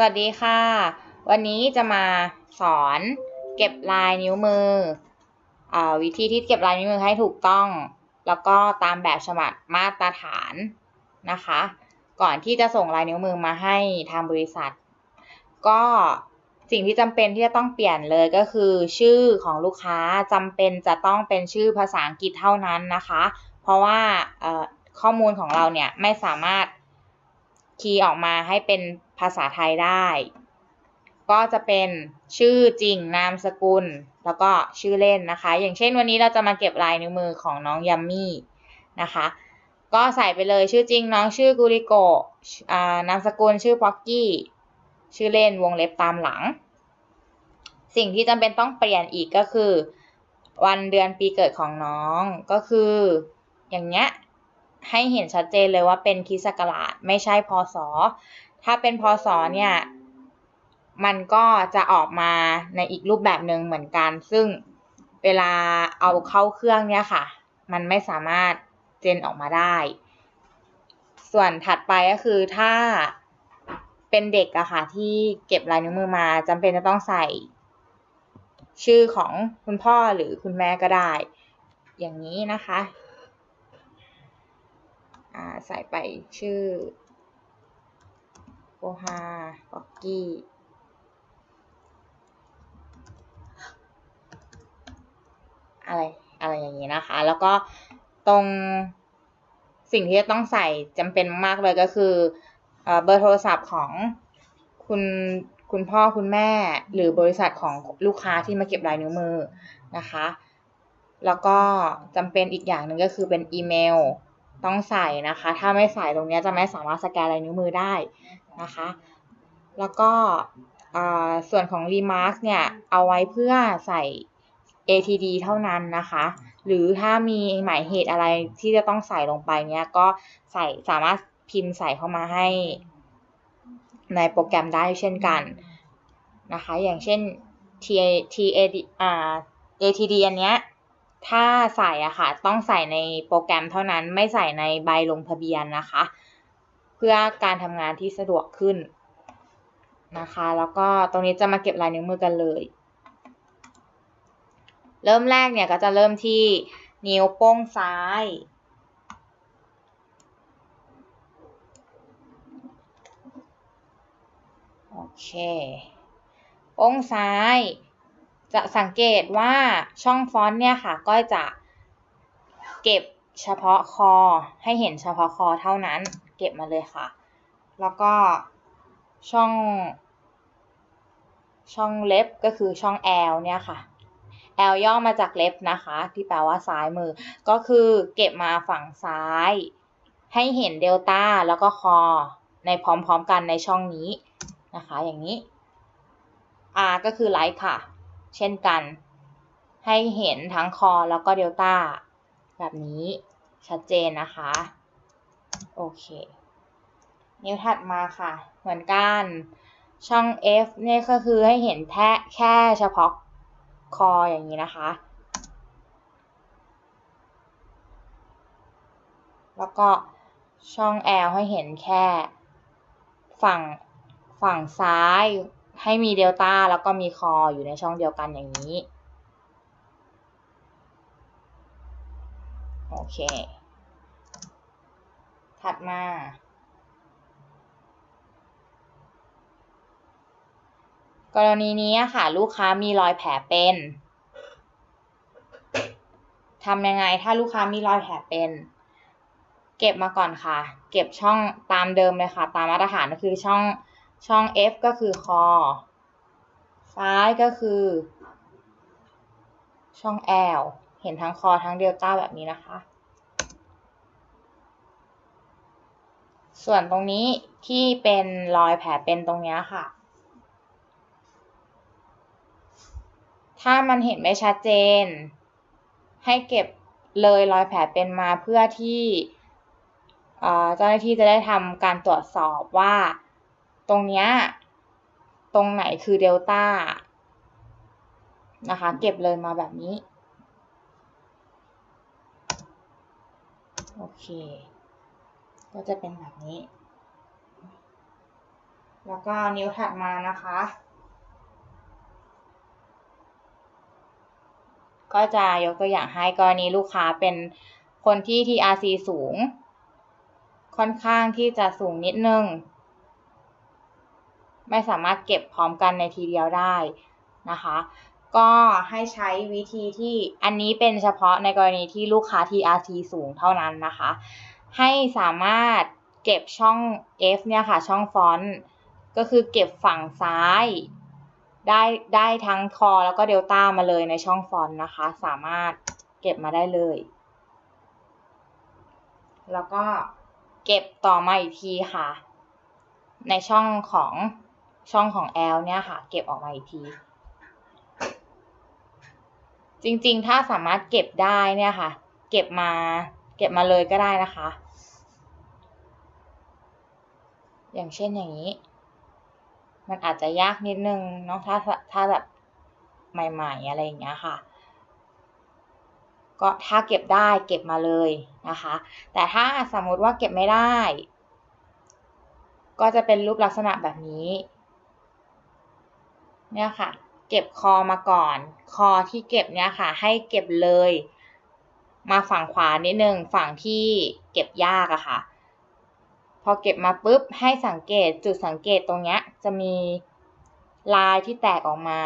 สวัสดีค่ะ วันนี้จะมาสอนเก็บลายนิ้วมืออวิธีที่เก็บลายนิ้วมือให้ถูกต้อง แล้วก็ตามแบบฉบับมาตรฐานนะคะ ก่อนที่จะส่งลายนิ้วมือมาให้ทางบริษัท ก็สิ่งที่จำเป็นที่จะต้องเปลี่ยนเลยก็คือชื่อของลูกค้าจำเป็นจะต้องเป็นชื่อภาษาอังกฤษเท่านั้นนะคะ เพราะว่าข้อมูลของเราเนี่ยไม่สามารถคีย์ออกมาให้เป็น ภาษาไทยได้ ก็จะเป็นชื่อจริงนามสกุล แล้วก็ชื่อเล่นนะคะ อย่างเช่นวันนี้เราจะมาเก็บลายนิ้วมือของน้องยัมมี่นะคะ ก็ใส่ไปเลยชื่อจริงน้องชื่อกุริโกะอ่านามสกุลชื่อพ็อกกี้ ชื่อเล่นวงเล็บตามหลัง สิ่งที่จำเป็นต้องเปลี่ยนอีกก็คือ วันเดือนปีเกิดของน้องก็คืออย่างเงี้ยให้เห็นชัดเจนเลยว่าเป็นคิสกราชไม่ใช่พศ ถ้าเป็นพศเนี่ย มันก็จะออกมาในอีกรูปแบบหนึ่งเหมือนกัน ซึ่งเวลาเอาเข้าเครื่องเนี่ยค่ะ มันไม่สามารถเจนออกมาได้ ส่วนถัดไปก็คือถ้าเป็นเด็กอะค่ะที่เก็บลายนิ้วมือมาจำเป็นจะต้องใส่ ชื่อของคุณพ่อหรือคุณแม่ก็ได้ อย่างนี้นะคะอ่าใส่ไปชื่อ โกฮาบ็อกกี้อะไรอะไรอย่างนี้นะคะ แล้วก็ตรงสิ่งที่จะต้องใส่จำเป็นมากเลยก็คือเบอร์โทรศัพท์ของคุณคุณพ่อคุณแม่หรือบริษัทของลูกค้าที่มาเก็บลายนิ้วมือนะคะ แล้วก็จำเป็นอีกอย่างหนึ่งก็คือเป็นอีเมลต้องใส่นะคะ ถ้าไม่ใส่ตรงนี้จะไม่สามารถสแกนลายนิ้วมือได้ นะคะ แล้วก็ส่วนของ Remark เนี่ย เอาไว้เพื่อใส่ ATD เท่านั้นนะคะ หรือถ้ามีหมายเหตุอะไรที่จะต้องใส่ลงไปเนี้ยก็ใส่สามารถพิมพ์ใส่เข้ามาให้ ในโปรแกรมได้เช่นกันนะคะ อย่างเช่น TAD ATD อันเนี้ยถ้าใส่อะค่ะ ต้องใส่ในโปรแกรมเท่านั้นไม่ใส่ในใบลงทะเบียนนะคะ เพื่อการทำงานที่สะดวกขึ้นนะคะ แล้วก็ตรงนี้จะมาเก็บลายนิ้วมือกันเลย เริ่มแรกเนี่ยก็จะเริ่มที่นิ้วโป้งซ้าย โอเค โป้งซ้าย จะสังเกตว่าช่องฟอนต์เนี่ยค่ะ ก็จะเก็บเฉพาะคอให้เห็นเฉพาะคอเท่านั้น เก็บมาเลยค่ะ แล้วก็ช่อง ช่องเล็บก็คือช่อง L เนี่ยค่ะ L ย่อมาจากเล็บนะคะ ที่แปลว่าซ้ายมือ ก็คือเก็บมาฝั่งซ้าย ให้เห็นเดลต้าแล้วก็คอในพร้อมๆกันในช่องนี้นะคะ อย่างนี้ R ก็คือไลท์ค่ะ เช่นกัน ให้เห็นทั้งคอแล้วก็เดลต้าแบบนี้ชัดเจนนะคะ โอเค นิ้วถัดมาค่ะ เหมือนกัน ช่อง F เนี่ยก็คือให้เห็นแค่แค่เฉพาะคออย่างนี้นะคะ แล้วก็ช่อง L ให้เห็นแค่ ฝั่งฝั่งซ้ายให้มีเดลต้าแล้วก็มีคออยู่ในช่องเดียวกันอย่างนี้ โอเค ถัดมากรณีนี้ค่ะ ลูกค้ามีรอยแผลเป็นทำยังไงถ้าลูกค้ามีรอยแผลเป็น เก็บมาก่อนค่ะ เก็บช่องตามเดิมเลยค่ะ ตามมาตรฐานก็คือช่องช่อง F ก็คือคอ ซ้ายก็คือ ช่อง L เห็นทั้งคอทั้งเดลต้าแบบนี้นะคะ ส่วนตรงนี้ที่เป็นรอยแผลเป็นตรงนี้ค่ะ ถ้ามันเห็นไม่ชัดเจน ให้เก็บเลยรอยแผลเป็นมาเพื่อที่เจ้าหน้าที่จะได้ทำการตรวจสอบว่า ตรงนี้ตรงไหนคือเดลต้านะคะ เก็บเลยมาแบบนี้ โอเค ก็จะเป็นแบบนี้ แล้วก็นิ้วถัดมานะคะ ก็จะยกตัวอย่างให้กรณีลูกค้าเป็นคนที่ TRC สูง ค่อนข้างที่จะสูงนิดนึง ไม่สามารถเก็บพร้อมกันในทีเดียวได้นะคะ ก็ให้ใช้วิธีที่อันนี้เป็นเฉพาะในกรณีที่ลูกค้า TRC สูงเท่านั้นนะคะ ให้สามารถเก็บช่อง F เนี่ยค่ะ ช่องฟอนต์ก็คือเก็บฝั่งซ้าย ได้ได้ทั้งคอแล้วก็เดลต้ามาเลยในช่องฟอนต์นะคะ สามารถเก็บมาได้เลย แล้วก็เก็บต่อมาอีกทีค่ะ ในช่องของช่องของ L เนี่ยค่ะ เก็บออกมาอีกที จริงๆ ถ้าสามารถเก็บได้เนี่ยค่ะ เก็บมา เก็บมาเลยก็ได้นะคะ อย่างเช่นอย่างนี้ มันอาจจะยากนิดนึงเนาะถ้าถ้าแบบใหม่ๆอะไรอย่างเงี้ยค่ะ ก็ถ้าเก็บได้เก็บมาเลยนะคะ แต่ถ้าสมมติว่าเก็บไม่ได้ ก็จะเป็นรูปลักษณะแบบนี้ เนี่ยค่ะ เก็บคอมาก่อน คอที่เก็บเนี่ยค่ะ ให้เก็บเลย มาฝั่งขวานิดนึงฝั่งที่เก็บยากอะค่ะ พอเก็บมาปุ๊บให้สังเกตจุดสังเกตตรงเนี้ยจะมีลายที่แตกออกมา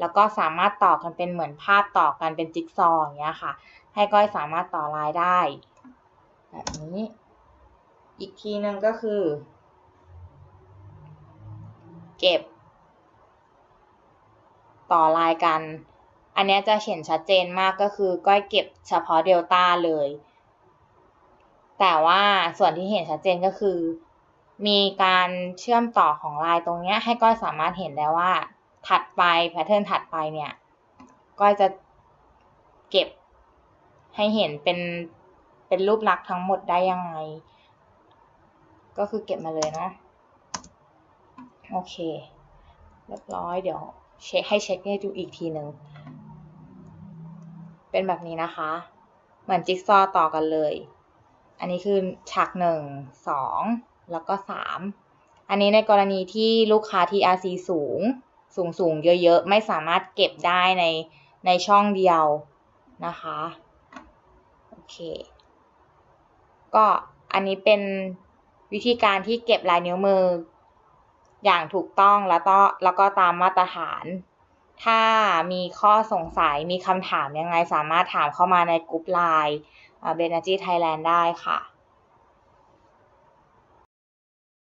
แล้วก็สามารถต่อกันเป็นเหมือนภาพต่อกันเป็นจิ๊กซอว์อย่างเงี้ยค่ะ ให้ก้อยสามารถต่อลายได้ แบบนี้ อีกทีนึงก็คือ เก็บ ต่อลายกัน อันนี้จะเห็นชัดเจนมากก็คือก้อยเก็บเฉพาะเดลต้าเลย แต่ว่าส่วนที่เห็นชัดเจนก็คือ มีการเชื่อมต่อของลายตรงนี้ให้ก้อยสามารถเห็นได้ว่า ถัดไปแพทเทิร์นถัดไปเนี่ย ก้อยจะเก็บให้เห็นเป็นเป็นรูปลักษณ์ทั้งหมดได้ยังไง ก็คือเก็บมาเลยเนาะโอเค เรียบร้อยเดี๋ยวเช็คให้เช็คให้ดูอีกทีหนึ่ง เป็นแบบนี้นะคะ เหมือนจิ๊กซอว์ต่อกันเลย อันนี้คือฉากหนึ่งสองแล้วก็สามอันนี้ในกรณีที่ลูกค้า TRC สูง สูงสูงเยอะๆ ไม่สามารถเก็บได้ในในช่องเดียวนะคะ โอเค ก็อันนี้เป็นวิธีการที่เก็บลายนิ้วมือ อย่างถูกต้องแล้วก็แล้วก็ตามมาตรฐาน ถ้ามีข้อสงสัยมีคำถามยังไงสามารถถามเข้ามาในกลุ่มไลน์เบนจีไทยแลนด์ได้ค่ะ